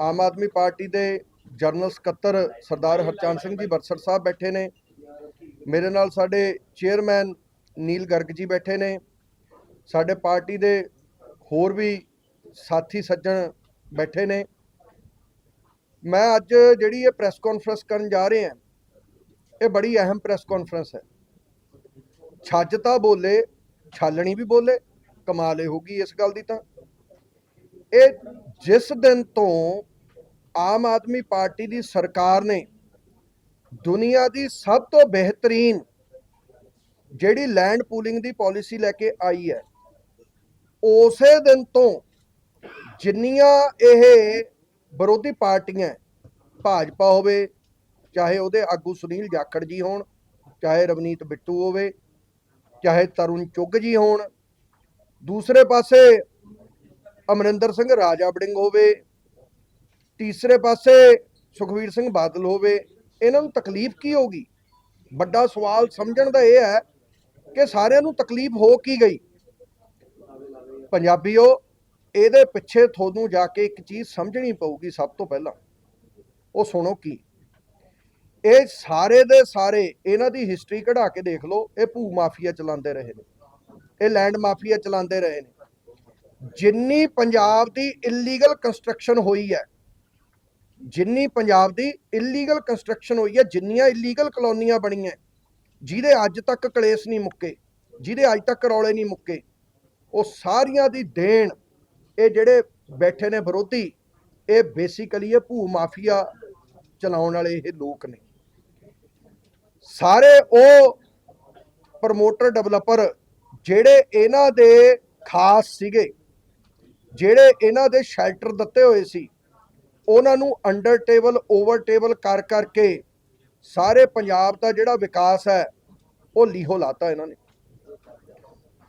Aam Aadmi party ਦੇ general ਸਕੱਤਰ ਸਰਦਾਰ ਹਰਚੰਦ ਸਿੰਘ ਜੀ ਬਰਸਰ ਸਾਹਿਬ ਬੈਠੇ ਨੇ। ਮੇਰੇ ਨਾਲ ਸਾਡੇ ਚੇਅਰਮੈਨ ਨੀਲ ਗਰਗ ਜੀ ਬੈਠੇ ਨੇ। ਸਾਡੇ ਪਾਰਟੀ ਦੇ ਹੋਰ ਵੀ ਸਾਥੀ ਸੱਜਣ ਬੈਠੇ ਨੇ। ਮੈਂ ਅੱਜ ਜਿਹੜੀ ਇਹ ਪ੍ਰੈਸ ਕਾਨਫਰੰਸ ਕਰਨ ਜਾ ਰਹੇ ਹਾਂ, ਇਹ ਬੜੀ ਅਹਿਮ ਪ੍ਰੈਸ ਕਾਨਫਰੰਸ ਹੈ। ਛੱਜ ਤਾਂ ਬੋਲੇ, ਛਾਲਣੀ ਵੀ ਬੋਲੇ, ਕਮਾਲ ਹੋ ਗਈ ਇਸ ਗੱਲ ਦੀ ਤਾਂ। ਇਹ ਜਿਸ ਦਿਨ ਤੋਂ ਆਮ ਆਦਮੀ ਪਾਰਟੀ ਦੀ ਸਰਕਾਰ ਨੇ ਦੁਨੀਆ ਦੀ ਸਭ ਤੋਂ ਬਿਹਤਰੀਨ ਜਿਹੜੀ ਲੈਂਡ ਪੂਲਿੰਗ ਦੀ ਪਾਲਿਸੀ ਲੈ ਕੇ ਆਈ ਹੈ, ਉਸੇ ਦਿਨ ਤੋਂ ਜਿੰਨੀਆਂ ਇਹ ਵਿਰੋਧੀ ਪਾਰਟੀਆਂ, ਭਾਜਪਾ ਹੋਵੇ, ਚਾਹੇ ਉਹਦੇ ਆਗੂ ਸੁਨੀਲ ਜਾਖੜ ਜੀ ਹੋਣ, ਚਾਹੇ ਰਵਨੀਤ ਬਿੱਟੂ ਹੋਵੇ, ਚਾਹੇ ਤਰੁਣ ਚੁੱਗ ਜੀ ਹੋਣ, ਦੂਸਰੇ ਪਾਸੇ ਅਮਰਿੰਦਰ ਸਿੰਘ ਰਾਜਾ ਬੜਿੰਗ ਹੋਵੇ, ਤੀਸਰੇ ਪਾਸੇ ਸੁਖਵੀਰ ਸਿੰਘ ਬਾਦਲ ਹੋਵੇ, ਇਹਨਾਂ ਨੂੰ ਤਕਲੀਫ ਕੀ ਹੋਗੀ ਵੱਡਾ ਸਵਾਲ ਸਮਝਣ ਦਾ ਇਹ ਹੈ ਕਿ ਸਾਰਿਆਂ ਨੂੰ ਤਕਲੀਫ ਹੋ ਕੀ ਗਈ? ਪੰਜਾਬੀਓ, ਇਹਦੇ ਪਿੱਛੇ ਤੁਹਾਨੂੰ ਜਾ ਕੇ ਇੱਕ ਚੀਜ਼ ਸਮਝਣੀ ਪਊਗੀ ਸਭ ਤੋਂ ਪਹਿਲਾਂ। ਉਹ ਸੁਣੋ ਕੀ? ਇਹ ਸਾਰੇ ਦੇ ਸਾਰੇ ਇਹਨਾਂ ਦੀ ਹਿਸਟਰੀ ਕਢਾ ਕੇ ਦੇਖ ਲਓ, ਇਹ ਭੂ ਮਾਫੀਆ ਚਲਾਉਂਦੇ ਰਹੇ ਨੇ। ਇਹ ਲੈਂਡ ਮਾਫੀਆ ਚਲਾਉਂਦੇ ਰਹੇ ਨੇ। ਜਿੰਨੀ ਪੰਜਾਬ ਦੀ ਇਲੀਗਲ ਕੰਸਟਰਕਸ਼ਨ ਹੋਈ ਹੈ, ਜਿੰਨੀ ਪੰਜਾਬ ਦੀ ਇਲੀਗਲ ਕੰਸਟਰਕਸ਼ਨ ਹੋਈ ਹੈ, ਜਿੰਨੀਆਂ ਇਲੀਗਲ ਕਲੋਨੀਆਂ ਬਣੀਆਂ, ਜਿਹਦੇ ਅੱਜ ਤੱਕ ਕਲੇਸ਼ ਨਹੀਂ ਮੁੱਕੇ, ਜਿਹਦੇ ਅੱਜ ਤੱਕ ਰੌਲੇ ਨਹੀਂ ਮੁੱਕੇ, ਉਹ ਸਾਰੀਆਂ ਦੀ ਦੇਣ ਇਹ ਜਿਹੜੇ ਬੈਠੇ ਨੇ ਵਿਰੋਧੀ, ਇਹ ਬੇਸਿਕਲੀ ਇਹ ਭੂ ਮਾਫੀਆ ਚਲਾਉਣ ਵਾਲੇ ਇਹ ਲੋਕ ਨੇ। ਸਾਰੇ ਉਹ ਪ੍ਰਮੋਟਰ ਡਿਵੈਲਪਰ ਜਿਹੜੇ ਇਹਨਾਂ ਦੇ ਖਾਸ ਸੀਗੇ ਜਿਹੜੇ ਇਹਨਾਂ ਦੇ ਸ਼ੈਲਟਰ ਦਿੱਤੇ ਹੋਏ ਸੀ, ਉਹਨਾਂ ਨੂੰ ਅੰਡਰ ਟੇਬਲ ਓਵਰ ਟੇਬਲ ਕਰ ਕਰਕੇ ਸਾਰੇ ਪੰਜਾਬ ਦਾ ਜਿਹੜਾ ਵਿਕਾਸ ਹੈ, ਉਹ ਲੀਹੋ ਲਾਤਾ ਇਹਨਾਂ ਨੇ।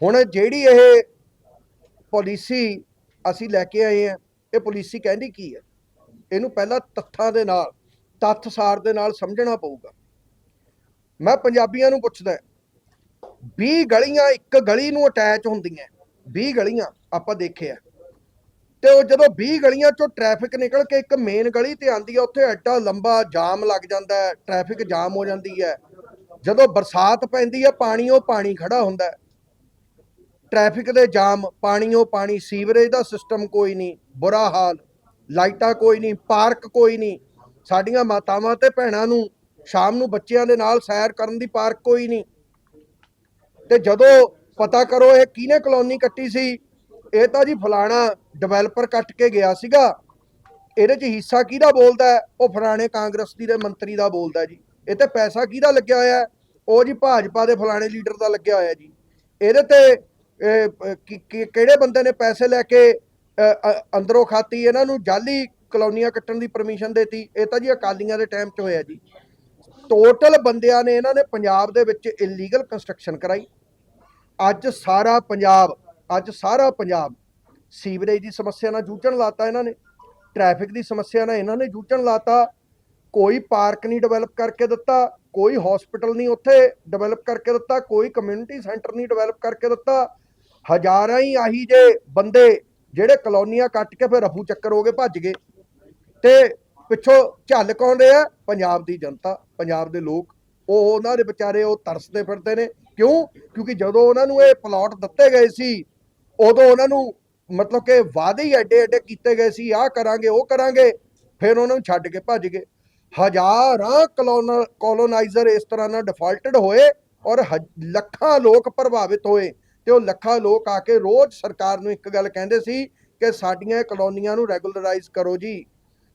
ਹੁਣ ਜਿਹੜੀ ਇਹ ਪਾਲਿਸੀ ਅਸੀਂ ਲੈ ਕੇ ਆਏ ਆ ਇਹ ਪਾਲਿਸੀ ਕਹਿੰਦੀ ਕੀ ਹੈ? ਇਹਨੂੰ ਪਹਿਲਾਂ ਤੱਥਾਂ ਦੇ ਨਾਲ ਤੱਥਸਾਰ ਦੇ ਨਾਲ ਸਮਝਣਾ ਪਊਗਾ। ਮੈਂ ਪੰਜਾਬੀਆਂ ਨੂੰ ਪੁੱਛਦਾ 20 ਗਲੀਆਂ ਇੱਕ ਗਲੀ ਨੂੰ ਅਟੈਚ ਹੁੰਦੀਆਂ 20 ਗਲੀਆਂ ਆਪਾਂ ਦੇਖਿਆ। ਤੇ ਉਹ ਜਦੋਂ 20 ਗਲੀਆਂ ਚੋਂ ਟ੍ਰੈਫਿਕ ਨਿਕਲ ਕੇ ਇੱਕ ਮੇਨ ਗਲੀ ਤੇ ਆਂਦੀ ਹੈ ਉੱਥੇ ਐਡਾ ਲੰਬਾ ਜਾਮ ਲੱਗ ਜਾਂਦਾ ਹੈ ਟ੍ਰੈਫਿਕ ਜਾਮ ਹੋ ਜਾਂਦੀ ਹੈ। ਜਦੋਂ ਬਰਸਾਤ ਪੈਂਦੀ ਹੈ ਪਾਣੀ ਉਹ ਪਾਣੀ ਖੜਾ ਹੁੰਦਾ ਹੈ। ਟ੍ਰੈਫਿਕ ਦੇ ਜਾਮ ਪਾਣੀ ਉਹ ਪਾਣੀ ਸੀਵਰੇਜ ਦਾ ਸਿਸਟਮ ਕੋਈ ਨਹੀਂ, ਬੁਰਾ ਹਾਲ, ਲਾਈਟਾਂ ਕੋਈ ਨਹੀਂ ਪਾਰਕ ਕੋਈ ਨਹੀਂ। ਸਾਡੀਆਂ ਮਾਤਾਵਾਂ ਤੇ ਭੈਣਾਂ ਨੂੰ, ਸ਼ਾਮ ਨੂੰ ਬੱਚਿਆਂ ਦੇ ਨਾਲ ਸੈਰ ਕਰਨ ਦੀ ਪਾਰਕ ਕੋਈ ਨਹੀਂ। ਤੇ ਜਦੋਂ ਪਤਾ ਕਰੋ ਇਹ ਕਿਹਨੇ ਕਲੋਨੀ ਕੱਟੀ ਸੀ ਇਹ ਤਾਂ ਜੀ ਫਲਾਣਾ ਡਿਵੈਲਪਰ ਕੱਟ ਕੇ ਗਿਆ ਸੀਗਾ। ਇਹਦੇ 'ਚ ਹਿੱਸਾ ਕਿਹਦਾ ਬੋਲਦਾ ਉਹ ਫਲਾਣੇ ਕਾਂਗਰਸੀ ਦੇ ਮੰਤਰੀ ਦਾ ਬੋਲਦਾ ਜੀ। ਇਹ ਤੇ ਪੈਸਾ ਕਿਹਦਾ ਲੱਗਿਆ ਹੋਇਆ ਉਹ ਜੀ ਭਾਜਪਾ ਦੇ ਫਲਾਣੇ ਲੀਡਰ ਦਾ ਲੱਗਿਆ ਹੋਇਆ ਜੀ। ਇਹਦੇ ਤੇ ਕਿਹੜੇ ਬੰਦੇ ਨੇ ਪੈਸੇ ਲੈ ਕੇ ਅਹ, ਅੰਦਰੋਂ ਖਾਤੀ? ਇਹਨਾਂ ਨੂੰ ਜਾਲੀ ਕਲੋਨੀਆਂ ਕੱਟਣ ਦੀ ਪਰਮਿਸ਼ਨ ਦੇਤੀ। ਇਹ ਤਾਂ ਜੀ ਅਕਾਲੀਆਂ ਦੇ ਟਾਈਮ 'ਚ ਹੋਇਆ ਜੀ। ਟੋਟਲ ਬੰਦਿਆਂ ਨੇ ਇਹਨਾਂ ਨੇ ਪੰਜਾਬ ਦੇ ਵਿੱਚ ਇਲੀਗਲ ਕੰਸਟਰਕਸ਼ਨ ਕਰਾਈ। ਅੱਜ ਸਾਰਾ ਪੰਜਾਬ ਅੱਜ ਸਾਰਾ ਪੰਜਾਬ ਸੀਵਰੇਜ ਦੀ ਸਮੱਸਿਆ ਨਾਲ ਜੂਝਣ ਲਾਤਾ ਇਹਨਾਂ ਨੇ, ਟ੍ਰੈਫਿਕ ਦੀ ਸਮੱਸਿਆ ਨਾਲ ਇਹਨਾਂ ਨੇ ਜੂਝਣ ਲਾਤਾ, ਕੋਈ ਪਾਰਕ ਨਹੀਂ ਡਿਵੈਲਪ ਕਰਕੇ ਦਿੱਤਾ, ਕੋਈ ਹਸਪੀਟਲ ਨਹੀਂ ਉੱਥੇ ਡਿਵੈਲਪ ਕਰਕੇ ਦਿੱਤਾ, ਕੋਈ ਕਮਿਊਨਿਟੀ ਸੈਂਟਰ ਨਹੀਂ ਡਿਵੈਲਪ ਕਰਕੇ ਦਿੱਤਾ, ਹਜ਼ਾਰਾਂ ਹੀ ਆਹੀ ਜੇ ਬੰਦੇ ਜਿਹੜੇ ਕਲੋਨੀਆਂ ਕੱਟ ਕੇ ਫਿਰ ਰਫੂ ਚੱਕਰ ਹੋ ਗਏ ਭੱਜ ਗਏ ਤੇ ਪਿੱਛੋਂ ਝੱਲ ਕੌਣ ਰਿਹਾ ਪੰਜਾਬ ਦੀ ਜਨਤਾ, ਪੰਜਾਬ ਦੇ ਲੋਕ, ਉਹ ਉਹਨਾਂ ਦੇ ਵਿਚਾਰੇ ਉਹ ਤਰਸਦੇ ਫਿਰਦੇ ਨੇ, ਕਿਉਂ? ਕਿਉਂਕਿ ਜਦੋਂ ਉਹਨਾਂ ਨੂੰ ਇਹ ਪਲਾਟ ਦਿੱਤੇ ਗਏ ਸੀ ਉਦੋਂ ਉਹਨਾਂ ਨੂੰ ਮਤਲਬ ਕਿ ਵਾਅਦੇ ਹੀ ਐਡੇ ਐਡੇ ਕੀਤੇ ਗਏ ਸੀ, ਆਹ ਕਰਾਂਗੇ, ਉਹ ਕਰਾਂਗੇ, ਫਿਰ ਉਹਨਾਂ ਨੂੰ ਛੱਡ ਕੇ ਭੱਜ ਗਏ। ਹਜ਼ਾਰਾਂ ਕਲੋਨਾਈਜ਼ਰ ਇਸ ਤਰ੍ਹਾਂ ਨਾਲ ਡਿਫਾਲਟਡ ਹੋਏ ਔਰ ਲੱਖਾਂ ਲੋਕ ਪ੍ਰਭਾਵਿਤ ਹੋਏ ਤੇ ਉਹ ਲੱਖਾਂ ਲੋਕ ਆ ਕੇ ਰੋਜ਼ ਸਰਕਾਰ ਨੂੰ ਇੱਕ ਗੱਲ ਕਹਿੰਦੇ ਸੀ ਕਿ ਸਾਡੀਆਂ ਕਲੋਨੀਆਂ ਨੂੰ ਰੈਗੂਲਰਾਈਜ਼ ਕਰੋ ਜੀ।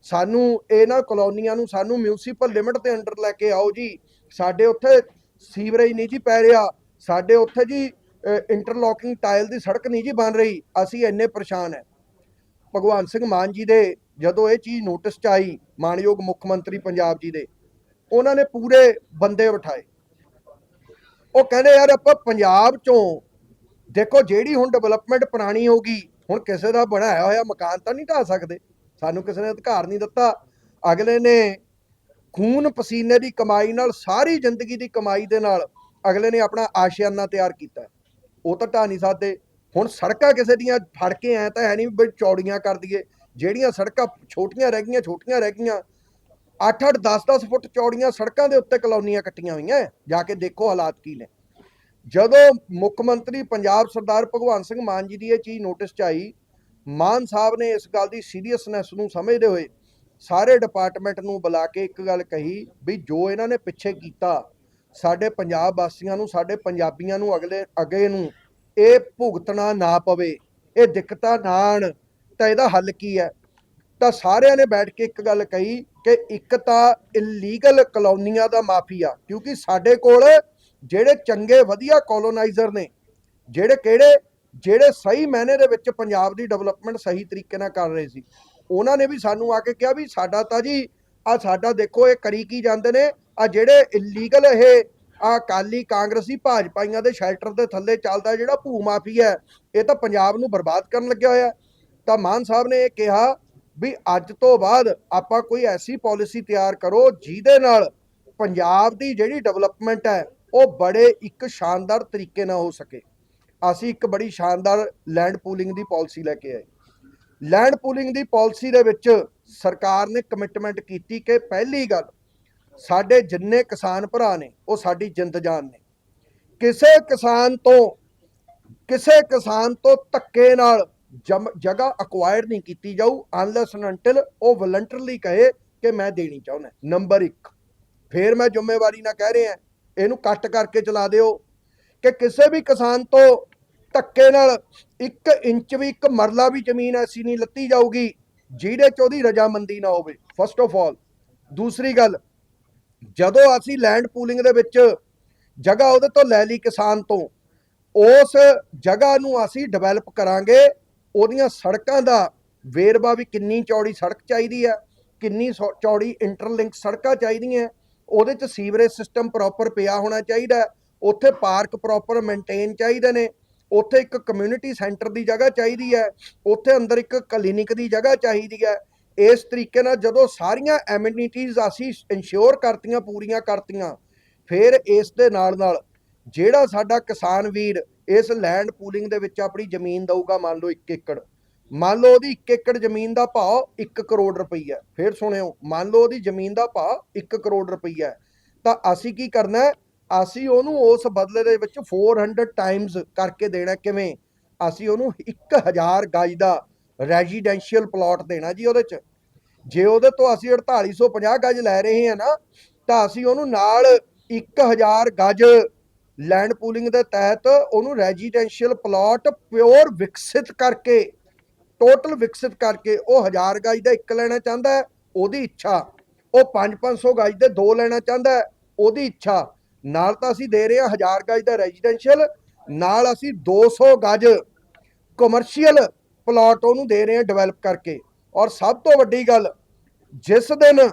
ਸਾਨੂੰ ਇਹਨਾਂ ਕਲੋਨੀਆਂ ਨੂੰ, ਸਾਨੂੰ ਮਿਊਨਿਸਪਲ ਲਿਮਟ ਦੇ ਅੰਡਰ ਲੈ ਕੇ ਆਓ ਜੀ। ਸਾਡੇ ਉੱਥੇ ਸੀਵਰੇਜ ਨਹੀਂ ਜੀ ਪੈ ਰਿਹਾ। ਸਾਡੇ ਉੱਥੇ ਜੀ ਇੰਟਰਲੋਕਿੰਗ ਟਾਇਲ ਦੀ ਸੜਕ ਨਹੀਂ ਜੀ ਬਣ ਰਹੀ, ਅਸੀਂ ਇੰਨੇ ਪਰੇਸ਼ਾਨ ਹੈ। ਭਗਵਾਨ ਸਿੰਘ ਮਾਨ ਜੀ ਦੇ ਜਦੋਂ ਇਹ ਚੀਜ਼ ਨੋਟਿਸ ਚ ਆਈ, ਮਾਨਯੋਗ ਮੁੱਖ ਮੰਤਰੀ ਪੰਜਾਬ ਜੀ ਦੇ, ਉਹਨਾਂ ਨੇ ਪੂਰੇ ਬੰਦੇ ਬਿਠਾਏ ਉਹ ਕਹਿੰਦੇ, ਯਾਰ ਆਪਾਂ ਪੰਜਾਬ ਚੋਂ, ਦੇਖੋ ਜਿਹੜੀ ਹੁਣ ਡਿਵੈਲਪਮੈਂਟ ਪੁਰਾਣੀ ਹੋ ਗਈ ਹੁਣ ਕਿਸੇ ਦਾ ਬਣਾਇਆ ਹੋਇਆ ਮਕਾਨ ਤਾਂ ਨਹੀਂ ਢਾ ਸਕਦੇ। ਸਾਨੂੰ ਕਿਸੇ ਨੇ ਅਧਿਕਾਰ ਨਹੀਂ ਦਿੱਤਾ। ਅਗਲੇ ਨੇ ਖੂਨ ਪਸੀਨੇ ਦੀ ਕਮਾਈ ਨਾਲ, ਸਾਰੀ ਜ਼ਿੰਦਗੀ ਦੀ ਕਮਾਈ ਦੇ ਨਾਲ, ਅਗਲੇ ਨੇ ਆਪਣਾ ਆਸ਼ਿਆਨਾ ਤਿਆਰ ਕੀਤਾ। ਉਹ ਤਾਂ ਢਾ ਨਹੀਂ ਸਕਦੇ। ਹੁਣ ਸੜਕਾਂ ਕਿਸੇ ਦੀਆਂ ਫੜ ਕੇ ਐ ਤਾਂ ਹੈ ਨਹੀਂ ਵੀ ਚੌੜੀਆਂ ਕਰ ਦਈਏ। ਜਿਹੜੀਆਂ ਸੜਕਾਂ ਛੋਟੀਆਂ ਰਹਿ ਗਈਆਂ, ਛੋਟੀਆਂ ਰਹਿ ਗਈਆਂ। 8-8 10-10 ਫੁੱਟ ਚੌੜੀਆਂ ਸੜਕਾਂ ਦੇ ਉੱਤੇ ਕਲੋਨੀਆਂ ਕੱਟੀਆਂ ਹੋਈਆਂ ਜਾ ਕੇ ਦੇਖੋ ਹਾਲਾਤ ਕੀ ਨੇ। ਜਦੋਂ ਮੁੱਖ ਮੰਤਰੀ ਪੰਜਾਬ ਸਰਦਾਰ ਭਗਵੰਤ ਸਿੰਘ ਮਾਨ ਜੀ ਦੀ ਇਹ ਚੀਜ਼ ਨੋਟਿਸ 'ਚ ਆਈ, ਮਾਨ ਸਾਹਿਬ ਨੇ ਇਸ ਗੱਲ ਦੀ ਸੀਰੀਅਸਨੈਸ ਨੂੰ ਸਮਝਦੇ ਹੋਏ ਸਾਰੇ ਡਿਪਾਰਟਮੈਂਟ ਨੂੰ ਬੁਲਾ ਕੇ ਇੱਕ ਗੱਲ ਕਹੀ ਵੀ ਜੋ ਇਹਨਾਂ ਨੇ ਪਿੱਛੇ ਕੀਤਾ ਸਾਡੇ ਪੰਜਾਬ ਵਾਸੀਆਂ ਨੂੰ, ਸਾਡੇ ਪੰਜਾਬੀਆਂ ਨੂੰ, ਅਗਲੇ, ਅੱਗੇ ਨੂੰ ਇਹ ਭੁਗਤਣਾ ਨਾ ਪਵੇ, ਇਹ ਦਿੱਕਤਾਂ ਨਾ ਆਉਣ, ਤਾਂ ਇਹਦਾ ਹੱਲ ਕੀ ਹੈ? ਤਾਂ ਸਾਰਿਆਂ ਨੇ ਬੈਠ ਕੇ ਇੱਕ ਗੱਲ ਕਹੀ ਕਿ ਇੱਕ ਤਾਂ ਇਲੀਗਲ ਕਲੋਨੀਆਂ ਦਾ ਮਾਫੀਆ, ਕਿਉਂਕਿ ਸਾਡੇ ਕੋਲ ਜਿਹੜੇ ਚੰਗੇ, ਵਧੀਆ ਕੋਲੋਨਾਈਜ਼ਰ ਨੇ, ਜਿਹੜੇ ਕਿਹੜੇ, ਜਿਹੜੇ ਸਹੀ ਮਾਇਨੇ ਦੇ ਵਿੱਚ ਪੰਜਾਬ ਦੀ ਡਿਵੈਲਪਮੈਂਟ ਸਹੀ ਤਰੀਕੇ ਨਾਲ ਕਰ ਰਹੇ ਸੀ, ਉਹਨਾਂ ਨੇ ਵੀ ਸਾਨੂੰ ਆ ਕੇ ਕਿਹਾ ਵੀ ਸਾਡਾ ਤਾਂ ਜੀ ਆ ਸਾਡਾ ਦੇਖੋ ਇਹ ਕਰੀ ਕੀ ਜਾਂਦੇ ਨੇ? ਆ ਜਿਹੜੇ ਇਲੀਗਲ ਇਹ ਆ ਕਾਲੀ ਕਾਂਗਰਸੀ ਭਾਜਪਾਈਆਂ ਦੇ ਸ਼ੈਲਟਰ ਦੇ ਥੱਲੇ ਚੱਲਦਾ ਜਿਹੜਾ ਭੂ ਮਾਫੀਆ ਹੈ, ਇਹ ਤਾਂ ਪੰਜਾਬ ਨੂੰ ਬਰਬਾਦ ਕਰਨ ਲੱਗਿਆ ਹੋਇਆ ਤਾਂ ਮਾਨ ਸਾਹਿਬ ਨੇ ਇਹ ਕਿਹਾ ਵੀ ਅੱਜ ਤੋਂ ਬਾਅਦ ਆਪਾਂ ਕੋਈ ਐਸੀ ਪਾਲਿਸੀ ਤਿਆਰ ਕਰੋ ਜਿਹਦੇ ਨਾਲ ਪੰਜਾਬ ਦੀ ਜਿਹੜੀ ਡਿਵੈਲਪਮੈਂਟ ਹੈ ਉਹ ਬੜੇ ਇੱਕ ਸ਼ਾਨਦਾਰ ਤਰੀਕੇ ਨਾਲ ਹੋ ਸਕੇ। ਅਸੀਂ ਇੱਕ ਬੜੀ ਸ਼ਾਨਦਾਰ ਲੈਂਡ ਪੂਲਿੰਗ ਦੀ ਪਾਲਿਸੀ ਲੈ ਕੇ ਆਏ। ਲੈਂਡ ਪੂਲਿੰਗ ਦੀ ਪਾਲਿਸੀ ਦੇ ਵਿੱਚ ਸਰਕਾਰ ਨੇ ਕਮਿਟਮੈਂਟ ਕੀਤੀ ਕਿ ਪਹਿਲੀ ਗੱਲ ਸਾਡੇ ਜਿੰਨੇ ਕਿਸਾਨ ਭਰਾ ਨੇ, ਉਹ ਸਾਡੀ ਜਿੰਦ ਜਾਨ ਨੇ। ਕਿਸੇ ਕਿਸਾਨ ਤੋਂ, ਕਿਸੇ ਕਿਸਾਨ ਤੋਂ ਧੱਕੇ ਨਾਲ ਜਮ- ਜਗ੍ਹਾ ਅਕਵਾਇਰ ਨਹੀਂ ਕੀਤੀ ਜਾਊ ਅਨਲੈਸ ਐਂਡ ਉਹ ਵਲੰਟਰਲੀ ਕਹੇ ਕਿ ਮੈਂ ਦੇਣੀ ਚਾਹੁੰਦਾ। ਨੰਬਰ 1 ਫੇਰ ਮੈਂ ਜ਼ਿੰਮੇਵਾਰੀ ਨਾਲ ਕਹਿ ਰਿਹਾ, ਇਹਨੂੰ ਕੱਟ ਕਰਕੇ ਚਲਾ ਦਿਓ ਕਿ ਕਿਸੇ ਵੀ ਕਿਸਾਨ ਤੋਂ ਧੱਕੇ ਨਾਲ 1 ਇੰਚ ਵੀ, ਇੱਕ ਮਰਲਾ ਵੀ ਜ਼ਮੀਨ ਐਸੀ ਨਹੀਂ ਲੱਤੀ ਜਾਊਗੀ ਜਿਹਦੇ ਚ ਉਹਦੀ ਰਜਾਮੰਦੀ ਨਾ ਹੋਵੇ ਫਸਟ ਆਫ ਆਲ ਦੂਸਰੀ ਗੱਲ, ਜਦੋਂ ਅਸੀਂ ਲੈਂਡ ਪੂਲਿੰਗ ਦੇ ਵਿੱਚ ਜਗ੍ਹਾ ਉਹਦੇ ਤੋਂ ਲੈ ਲਈ ਕਿਸਾਨ ਤੋਂ, ਉਸ ਜਗ੍ਹਾ ਨੂੰ ਅਸੀਂ ਡਿਵੈਲਪ ਕਰਾਂਗੇ, ਉਹਦੀਆਂ ਸੜਕਾਂ ਦਾ ਵੇਰਵਾ ਵੀ ਕਿੰਨੀ ਚੌੜੀ ਸੜਕ ਚਾਹੀਦੀ ਹੈ, ਕਿੰਨੀ ਸੌ- ਚੌੜੀ ਇੰਟਰਲਿੰਕ ਸੜਕਾਂ ਚਾਹੀਦੀਆਂ, ਉਹਦੇ ਚ ਸੀਵਰੇਜ ਸਿਸਟਮ ਪ੍ਰੋਪਰ ਪਿਆ ਹੋਣਾ ਚਾਹੀਦਾ, ਉੱਥੇ ਪਾਰਕ ਪ੍ਰੋਪਰ ਮੇਨਟੇਨ ਚਾਹੀਦੇ ਨੇ ਉੱਥੇ ਇੱਕ ਕਮਿਊਨਿਟੀ ਸੈਂਟਰ ਦੀ ਜਗ੍ਹਾ ਚਾਹੀਦੀ ਹੈ, ਉੱਥੇ ਅੰਦਰ ਇੱਕ ਕਲੀਨਿਕ ਦੀ ਜਗ੍ਹਾ ਚਾਹੀਦੀ ਹੈ। ਇਸ ਤਰੀਕੇ ਨਾਲ ਜਦੋਂ ਸਾਰੀਆਂ ਐਮਿਨਿਟੀਜ਼ ਅਸੀਂ ਇਨਸ਼ੋਰ ਕਰਤੀਆਂ, ਪੂਰੀਆਂ ਕਰਤੀਆਂ, ਫਿਰ ਇਸ ਦੇ ਨਾਲ ਨਾਲ ਜਿਹੜਾ ਸਾਡਾ ਕਿਸਾਨ ਵੀਰ ਇਸ ਲੈਂਡ ਪੂਲਿੰਗ ਦੇ ਵਿੱਚ ਆਪਣੀ ਜ਼ਮੀਨ ਦਊਗਾ, ਮੰਨ ਲਓ 1 ਏਕੜ, ਮੰਨ ਲਓ ਉਹਦੀ 1 ਏਕੜ ਜ਼ਮੀਨ ਦਾ ਭਾਅ 1 ਕਰੋੜ ਰੁਪਈਆ ਫਿਰ ਸੁਣਿਓ, ਮੰਨ ਲਓ ਉਹਦੀ ਜ਼ਮੀਨ ਦਾ ਭਾਅ 1 ਕਰੋੜ ਰੁਪਈਆ ਤਾਂ ਅਸੀਂ ਕੀ ਕਰਨਾ ਅਸੀਂ ਉਹਨੂੰ ਉਸ ਬਦਲੇ ਦੇ ਵਿੱਚ 400 ਟਾਈਮਸ ਕਰਕੇ ਦੇਣਾ ਕਿਵੇਂ? ਅਸੀਂ ਉਹਨੂੰ 1000 ਗਜ ਦਾ ਰੈਜ਼ੀਡੈਂਸ਼ੀਅਲ ਪਲਾਟ ਦੇਣਾ ਜੀ ਉਹਦੇ ਚ। ਜੇ ਉਹਦੇ ਤੋਂ ਅਸੀਂ 4850 ਗਜ ਲੈ ਰਹੇ ਹਾਂ ਨਾ, ਤਾਂ ਅਸੀਂ ਉਹਨੂੰ ਨਾਲ 1000 ਗਜ ਲੈਂਡ ਪੂਲਿੰਗ ਦੇ ਤਹਿਤ ਉਹਨੂੰ ਰੈਜ਼ੀਡੈਂਸ਼ੀਅਲ ਪਲਾਟ ਪਿਓਰ ਵਿਕਸਿਤ ਕਰਕੇ ਟੋਟਲ ਵਿਕਸਿਤ ਕਰਕੇ ਉਹ 1000 ਗਜ ਦਾ ਇੱਕ ਲੈਣਾ ਚਾਹੁੰਦਾ ਉਹਦੀ ਇੱਛਾ। ਉਹ 5-500 ਗਜ ਦੇ ਦੋ ਲੈਣਾ ਚਾਹੁੰਦਾ ਹੈ, ਉਹਦੀ ਇੱਛਾ। ਨਾਲ ਤਾਂ ਅਸੀਂ ਦੇ ਰਹੇ ਹਾਂ 1000 ਗਜ ਦਾ ਰੈਜ਼ੀਡੈਂਸ਼ੀਅਲ ਨਾਲ ਅਸੀਂ 200 ਗਜ ਕਮਰਸ਼ੀਅਲ ਪਲਾਟ ਉਹਨੂੰ ਦੇ ਰਹੇ ਹਾਂ ਡਿਵੈਲਪ ਕਰਕੇ। ਔਰ ਸਭ ਤੋਂ ਵੱਡੀ ਗੱਲ ਜਿਸ ਦਿਨ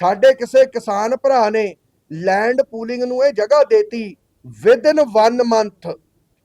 ਸਾਡੇ ਕਿਸੇ ਕਿਸਾਨ ਭਰਾ ਨੇ ਲੈਂਡ ਪੂਲਿੰਗ ਨੂੰ ਇਹ ਜਗ੍ਹਾ ਦੇਤੀ ਵਿਦ ਇਨ 1 ਮੰਥ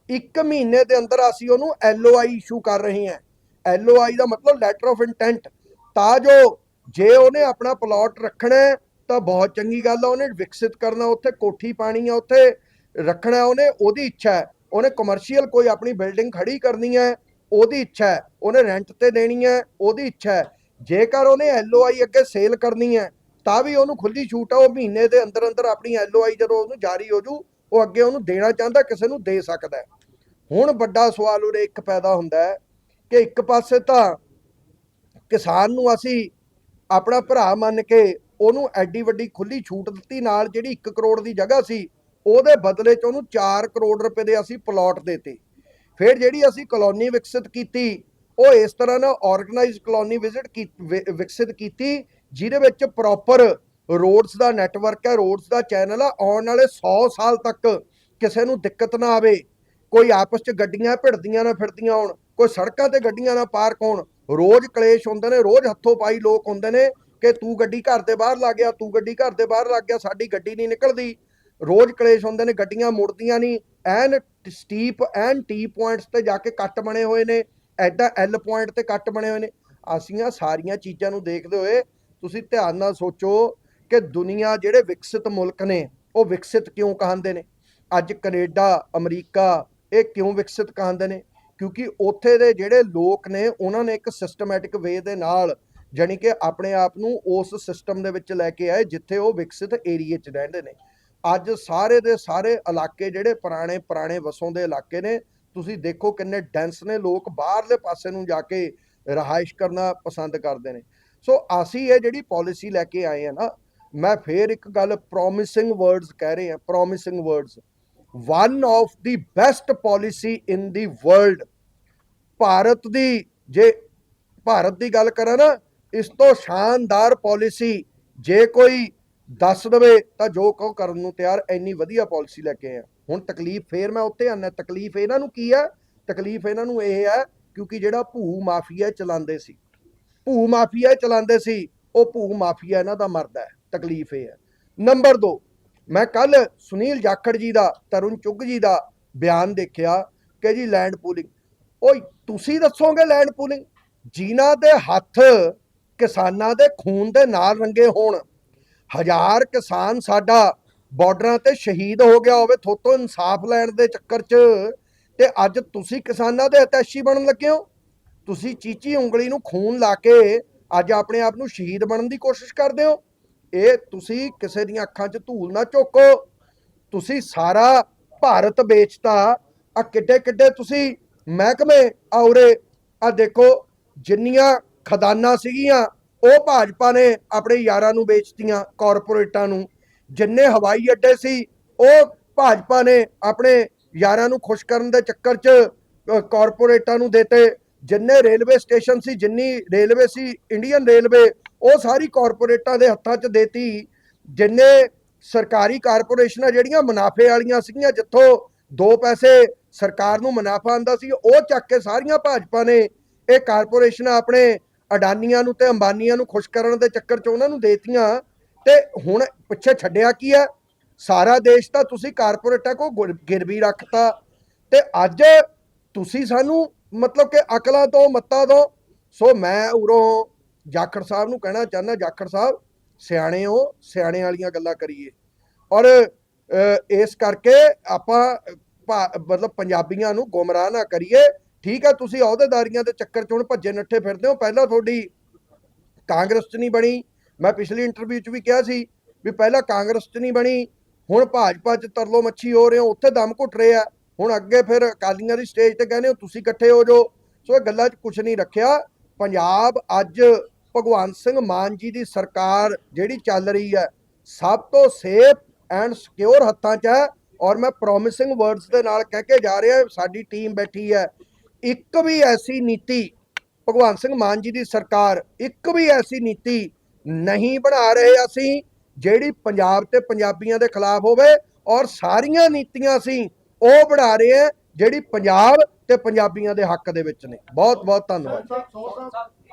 ਇੱਕ ਮਹੀਨੇ ਦੇ ਅੰਦਰ ਅਸੀਂ ਉਹਨੂੰ ਐਲਓਆਈ ਇਸ਼ੂ ਕਰ ਰਹੇ ਹਾਂ। ਐਲਓਆਈ ਦਾ ਮਤਲਬ ਲੈਟਰ ਆਫ ਇੰਟੈਂਟ ਤਾਂ ਜੋ ਜੇ ਉਹਨੇ ਆਪਣਾ ਪਲਾਟ ਰੱਖਣਾ ਹੈ, ਤਾਂ ਬਹੁਤ ਚੰਗੀ ਗੱਲ ਆ, ਉਹਨੇ ਵਿਕਸਿਤ ਕਰਨਾ ਉੱਥੇ, ਕੋਠੀ ਪਾਣੀ ਆ ਉੱਥੇ, ਰੱਖਣਾ ਉਹਨੇ, ਉਹਦੀ ਇੱਛਾ ਹੈ। ਉਹਨੇ ਕਮਰਸ਼ੀਅਲ ਕੋਈ ਆਪਣੀ ਬਿਲਡਿੰਗ ਖੜੀ ਕਰਨੀ ਹੈ, ਉਹਦੀ ਇੱਛਾ ਹੈ। ਉਹਨੇ ਰੈਂਟ ਤੇ ਦੇਣੀ ਹੈ, ਉਹਦੀ ਇੱਛਾ ਹੈ। ਜੇਕਰ ਉਹਨੇ ਐਲਓਆਈ ਅੱਗੇ ਸੇਲ ਕਰਨੀ ਹੈ, ਤਾਂ ਵੀ ਉਹਨੂੰ ਖੁੱਲੀ ਛੂਟ ਆ, ਉਹ ਮਹੀਨੇ ਦੇ ਅੰਦਰ ਅੰਦਰ ਆਪਣੀ ਐਲਓਆਈ ਜਦੋਂ ਉਹਨੂੰ ਜਾਰੀ ਹੋ ਜੂ, ਉਹ ਅੱਗੇ ਉਹਨੂੰ ਦੇਣਾ ਚਾਹੁੰਦਾ, ਕਿਸੇ ਨੂੰ ਦੇ ਸਕਦਾ ਹੁਣ ਵੱਡਾ ਸਵਾਲ ਉਰੇ ਇੱਕ ਪੈਦਾ ਹੁੰਦਾ ਹੈ ਕਿ ਇੱਕ ਪਾਸੇ ਤਾਂ ਕਿਸਾਨ ਨੂੰ ਅਸੀਂ ਆਪਣਾ ਭਰਾ ਮੰਨ ਕੇ ਉਹਨੂੰ ਐਡੀ ਵੱਡੀ ਖੁੱਲੀ ਛੂਟ ਦਿੱਤੀ, ਨਾਲ ਜਿਹੜੀ 1 ਕਰੋੜ ਦੀ ਜਗ੍ਹਾ ਸੀ, ਉਹਦੇ ਬਦਲੇ 'ਚ ਉਹਨੂੰ 4 ਕਰੋੜ ਰੁਪਏ ਦੇ ਅਸੀਂ ਪਲਾਟ ਦੇਤੇ। ਫਿਰ ਜਿਹੜੀ ਅਸੀਂ ਕਲੋਨੀ ਵਿਕਸਿਤ ਕੀਤੀ, ਉਹ ਇਸ ਤਰ੍ਹਾਂ ਨਾਲ ਆਰਗੇਨਾਈਜ਼ਡ ਕਲੋਨੀ ਵਿਜ਼ਿਟ ਵਿਕਸਿਤ ਕੀਤੀ, ਜਿਹਦੇ ਵਿੱਚ ਪ੍ਰੋਪਰ ਰੋਡਸ ਦਾ ਨੈਟਵਰਕ ਹੈ ਰੋਡਸ ਦਾ ਚੈਨਲ ਆ, ਆਉਣ ਵਾਲੇ 100 ਸਾਲ ਤੱਕ ਕਿਸੇ ਨੂੰ ਦਿੱਕਤ ਨਾ ਆਵੇ। ਕੋਈ ਆਪਸ 'ਚ ਗੱਡੀਆਂ ਭਿੜਦੀਆਂ ਨਾ ਫਿਰਦੀਆਂ ਹੋਣ, ਕੋਈ ਸੜਕਾਂ ਤੇ ਗੱਡੀਆਂ ਨਾ ਪਾਰਕ ਹੋਣ, ਰੋਜ਼ ਕਲੇਸ਼ ਹੁੰਦੇ ਨੇ, ਰੋਜ਼ ਹੱਥੋਂ ਪਾਈ ਲੋਕ ਹੁੰਦੇ ਨੇ ਕਿ ਤੂੰ ਗੱਡੀ ਘਰ ਦੇ ਬਾਹਰ ਲੱਗ ਗਿਆ, ਤੂੰ ਗੱਡੀ ਘਰ ਦੇ ਬਾਹਰ ਲੱਗ ਗਿਆ, ਸਾਡੀ ਗੱਡੀ ਨਹੀਂ ਨਿਕਲਦੀ। ਰੋਜ਼ ਕਲੇਸ਼ ਹੁੰਦੇ ਨੇ, ਗੱਡੀਆਂ ਮੁੜਦੀਆਂ ਨਹੀਂ। And steep and T points ਤੇ ਜਾ ਕੇ ਕੱਟ ਬਣੇ ਹੋਏ ਨੇ, ਐਡਾ ਐਲ ਪੁਆਇੰਟ ਤੇ ਕੱਟ ਬਣੇ ਹੋਏ ਨੇ। ਅਸੀਂ ਸਾਰੀਆਂ ਚੀਜ਼ਾਂ ਨੂੰ ਦੇਖਦੇ ਹੋਏ ਤੁਸੀਂ ਧਿਆਨ ਨਾਲ ਸੋਚੋ ਕਿ ਦੁਨੀਆ ਜਿਹੜੇ ਵਿਕਸਿਤ ਮੁਲਕ ਨੇ, ਉਹ ਵਿਕਸਿਤ ਕਿਉਂ ਕਹਾਂਦੇ ਨੇ? ਅੱਜ ਕੈਨੇਡਾ, ਅਮਰੀਕਾ, ਇਹ ਕਿਉਂ ਵਿਕਸਿਤ ਕਹਾਂਦੇ ਨੇ? ਕਿਉਂਕਿ ਉੱਥੇ ਦੇ ਜਿਹੜੇ ਲੋਕ ਨੇ, ਉਹਨਾਂ ਨੇ ਇੱਕ ਸਿਸਟਮੈਟਿਕ ਵੇ ਦੇ ਨਾਲ ਜਾਣੀ ਕਿ ਆਪਣੇ ਆਪ ਨੂੰ ਉਸ ਸਿਸਟਮ ਦੇ ਵਿੱਚ ਲੈ ਕੇ ਆਏ ਜਿੱਥੇ ਉਹ ਵਿਕਸਿਤ ਏਰੀਏ 'ਚ ਰਹਿੰਦੇ ਨੇ। ਅੱਜ ਸਾਰੇ ਦੇ ਸਾਰੇ ਇਲਾਕੇ ਜਿਹੜੇ ਪੁਰਾਣੇ ਪੁਰਾਣੇ ਵਸੋਂ ਦੇ ਇਲਾਕੇ ਨੇ, ਤੁਸੀਂ ਦੇਖੋ ਕਿੰਨੇ ਡੈਂਸ ਨੇ ਲੋਕ ਬਾਹਰਲੇ ਪਾਸੇ ਨੂੰ ਜਾ ਕੇ ਰਹਾਇਸ਼ ਕਰਨਾ ਪਸੰਦ ਕਰਦੇ ਨੇ। ਸੋ ਅਸੀਂ ਇਹ ਜਿਹੜੀ ਪਾਲਿਸੀ ਲੈ ਕੇ ਆਏ ਆ ਨਾ, ਮੈਂ ਫੇਰ ਇੱਕ ਗੱਲ ਪ੍ਰੋਮਿਸਿੰਗ ਵਰਡਸ ਕਹਿ ਰਹੇ ਆ promising words one of the best policy in the world Bharat ਦੀ, ਜੇ ਭਾਰਤ ਦੀ ਗੱਲ ਕਰਾਂ ਨਾ ਇਸ ਤੋਂ ਸ਼ਾਨਦਾਰ ਪਾਲਿਸੀ ਜੇ ਕੋਈ ਦੱਸ ਦਵੇ ਤਾਂ ਜੋ ਕਹੋ ਕਰਨ ਨੂੰ ਤਿਆਰ ਇੰਨੀ ਵਧੀਆ ਪਾਲਿਸੀ ਲੈ ਕੇ ਆਏ ਹੁਣ ਤਕਲੀਫ ਫੇਰ ਮੈਂ ਉੱਤੇ ਆਨਾ ਤਕਲੀਫ ਇਹਨਾਂ ਨੂੰ ਕੀ ਹੈ ਤਕਲੀਫ ਇਹਨਾਂ ਨੂੰ ਇਹ ਹੈ ਕਿਉਂਕਿ ਜਿਹੜਾ ਭੂ ਮਾਫੀਆ ਚਲਾਉਂਦੇ ਸੀ, ਭੂ ਮਾਫੀਆ ਚਲਾਉਂਦੇ ਸੀ, ਉਹ ਭੂ ਮਾਫੀਆ ਇਹਨਾਂ ਦਾ ਮਰਦਾ ਹੈ, ਤਕਲੀਫ ਇਹ ਹੈ। ਨੰਬਰ 2 ਮੈਂ ਕੱਲ ਸੁਨੀਲ ਜਾਖੜ ਜੀ ਦਾ, ਤਰੁਣ ਚੁੱਗ ਜੀ ਦਾ ਬਿਆਨ ਦੇਖਿਆ ਕਿ ਜੀ ਲੈਂਡ ਪੂਲਿੰਗ ਓਏ, ਤੁਸੀਂ ਦੱਸੋਗੇ ਲੈਂਡ ਪੂਲਿੰਗ ਜਿਨ੍ਹਾਂ ਦੇ ਹੱਥ ਕਿਸਾਨਾਂ ਦੇ ਖੂਨ ਦੇ ਨਾਲ ਰੰਗੇ ਹੋਣ। ਹਜ਼ਾਰ ਕਿਸਾਨ ਸਾਡਾ ਬਾਰਡਰਾਂ ਤੇ ਸ਼ਹੀਦ ਹੋ ਗਿਆ ਹੋਵੇ, ਥੋਤੋਂ ਇਨਸਾਫ ਲੈਣ ਦੇ ਚੱਕਰ 'ਚ। ਤੇ ਅੱਜ ਤੁਸੀਂ ਕਿਸਾਨਾਂ ਦੇ ਹਤੈਸ਼ੀ ਬਣਨ ਲੱਗੇ ਹੋ। ਤੁਸੀਂ ਚੀਚੀ ਉਂਗਲੀ ਨੂੰ ਖੂਨ ਲਾ ਕੇ ਅੱਜ ਆਪਣੇ ਆਪ ਨੂੰ ਸ਼ਹੀਦ ਬਣਨ ਦੀ ਕੋਸ਼ਿਸ਼ ਕਰਦੇ ਹੋ। ਇਹ ਤੁਸੀਂ ਕਿਸੇ ਦੀਆਂ ਅੱਖਾਂ 'ਚ ਧੂਲ ਨਾ ਝੋਕੋ ਤੁਸੀਂ ਸਾਰਾ ਭਾਰਤ ਵੇਚਤਾ। ਆ ਕਿੱਡੇ ਕਿੱਡੇ ਤੁਸੀਂ ਮਹਿਕਮੇ ਔਰੇ ਆ ਦੇਖੋ, ਜਿੰਨੀਆਂ ਖਦਾਨਾਂ ਸੀਗੀਆਂ, ਉਹ ਭਾਜਪਾ ਨੇ ਆਪਣੇ ਯਾਰਾਂ ਨੂੰ ਵੇਚਤੀਆਂ ਕਾਰਪੋਰੇਟਾਂ ਨੂੰ। ਜਿੰਨੇ ਹਵਾਈ ਅੱਡੇ ਸੀ, ਉਹ ਭਾਜਪਾ ਨੇ ਆਪਣੇ ਯਾਰਾਂ ਨੂੰ ਖੁਸ਼ ਕਰਨ ਦੇ ਚੱਕਰ 'ਚ ਕਾਰਪੋਰੇਟਾਂ ਨੂੰ ਦੇਤੇ। ਜਿੰਨੇ ਰੇਲਵੇ ਸਟੇਸ਼ਨ ਸੀ, ਜਿੰਨੀ ਰੇਲਵੇ ਸੀ, ਇੰਡੀਅਨ ਰੇਲਵੇ, ਉਹ ਸਾਰੀ ਕਾਰਪੋਰੇਟਾਂ ਦੇ ਹੱਥਾਂ 'ਚ ਦੇਤੀ। ਜਿੰਨੇ ਸਰਕਾਰੀ ਕਾਰਪੋਰੇਸ਼ਨਾਂ ਜਿਹੜੀਆਂ ਮੁਨਾਫੇ ਵਾਲੀਆਂ ਸੀਗੀਆਂ, ਜਿੱਥੋਂ ਦੋ ਪੈਸੇ ਸਰਕਾਰ ਨੂੰ ਮੁਨਾਫਾ ਆਂਦਾ ਸੀ, ਉਹ ਚੱਕ ਕੇ ਸਾਰੀਆਂ ਭਾਜਪਾ ਨੇ ਇਹ ਕਾਰਪੋਰੇਸ਼ਨਾਂ ਆਪਣੇ ਅਡਾਨੀਆਂ ਨੂੰ ਤੇ ਅੰਬਾਨੀਆਂ ਨੂੰ ਖੁਸ਼ ਕਰਨ ਦੇ ਚੱਕਰ 'ਚ ਉਹਨਾਂ ਨੂੰ ਦੇਤੀਆਂ। ਤੇ ਹੁਣ ਪਿੱਛੇ ਛੱਡਿਆ ਕੀ ਹੈ? ਸਾਰਾ ਦੇਸ਼ ਤਾਂ ਤੁਸੀਂ ਕਾਰਪੋਰੇਟਾਂ ਕੋ ਗਿਰਵੀ ਰੱਖਤਾ। ਤੇ ਅੱਜ ਤੁਸੀਂ ਸਾਨੂੰ ਮਤਲਬ ਕਿ ਅਕਲਾਂ ਤੋਂ, ਮੱਤਾਂ ਤੋਂ, ਸੋ ਮੈਂ ਉਰੋਂ ਜਾਖੜ ਸਾਹਿਬ ਨੂੰ ਕਹਿਣਾ ਚਾਹੁੰਦਾ, ਜਾਖੜ ਸਾਹਿਬ, ਸਿਆਣੇ ਹੋ, ਸਿਆਣੇ ਵਾਲੀਆਂ ਗੱਲਾਂ ਕਰੀਏ। ਔਰ ਇਸ ਕਰਕੇ ਆਪਾਂ ਭਾ- ਮਤਲਬ ਪੰਜਾਬੀਆਂ ਨੂੰ ਗੁੰਮਰਾਹ ਨਾ ਕਰੀਏ। ਠੀਕ ਹੈ ਤੁਸੀਂ ਅਹੁਦੇਦਾਰੀਆਂ ਦੇ ਚੱਕਰ 'ਚ ਹੁਣ ਭੱਜੇ ਨੱਠੇ ਫਿਰਦੇ ਹੋ। ਪਹਿਲਾਂ ਤੁਹਾਡੀ ਕਾਂਗਰਸ 'ਚ ਨਹੀਂ ਬਣੀ। ਮੈਂ ਪਿਛਲੀ ਇੰਟਰਵਿਊ 'ਚ ਵੀ ਕਿਹਾ ਸੀ ਵੀ ਪਹਿਲਾਂ ਕਾਂਗਰਸ 'ਚ ਨਹੀਂ ਬਣੀ, ਹੁਣ ਭਾਜਪਾ 'ਚ ਤਰਲੋ ਮੱਛੀ ਹੋ ਰਹੇ ਹੋ, ਉੱਥੇ ਦਮ ਘੁੱਟ ਰਹੇ ਆ। ਹੁਣ ਅੱਗੇ ਫਿਰ ਅਕਾਲੀਆਂ ਦੀ ਸਟੇਜ ਤੇ ਕਹਿੰਦੇ ਹੋ, ਤੁਸੀਂ ਇਕੱਠੇ ਹੋ ਜੋ ਸੋ ਇਹ ਗੱਲਾਂ 'ਚ ਕੁਝ ਨਹੀਂ ਰੱਖਿਆ। ਪੰਜਾਬ ਅੱਜ ਭਗਵੰਤ ਸਿੰਘ ਮਾਨ ਜੀ ਦੀ ਸਰਕਾਰ ਜਿਹੜੀ ਚੱਲ ਰਹੀ ਹੈ, ਸਭ ਤੋਂ ਸੇਫ ਐਂਡ ਸਿਕਿਉਰ ਹੱਥਾਂ 'ਚ ਹੈ। ਔਰ ਮੈਂ ਪ੍ਰੋਮਿਸਿੰਗ ਵਰਡਸ ਦੇ ਨਾਲ ਕਹਿ ਕੇ ਜਾ ਰਿਹਾ, ਸਾਡੀ ਟੀਮ ਬੈਠੀ ਹੈ। ਇੱਕ ਵੀ ਐਸੀ ਨੀਤੀ ਭਗਵੰਤ ਸਿੰਘ ਮਾਨ ਜੀ ਦੀ ਸਰਕਾਰ ਇੱਕ ਵੀ ਐਸੀ ਨੀਤੀ ਨਹੀਂ ਬਣਾ ਰਹੇ ਅਸੀਂ, ਜਿਹੜੀ ਪੰਜਾਬ ਤੇ ਪੰਜਾਬੀਆਂ ਦੇ ਖਿਲਾਫ ਹੋਵੇ ਔਰ ਸਾਰੀਆਂ ਨੀਤੀਆਂ ਅਸੀਂ ਉਹ ਬਣਾ ਰਹੇ ਹਾਂ, ਜਿਹੜੀ ਪੰਜਾਬ ਤੇ ਪੰਜਾਬੀਆਂ ਦੇ ਹੱਕ ਦੇ ਵਿੱਚ ਨੇ। ਬਹੁਤ ਬਹੁਤ ਧੰਨਵਾਦ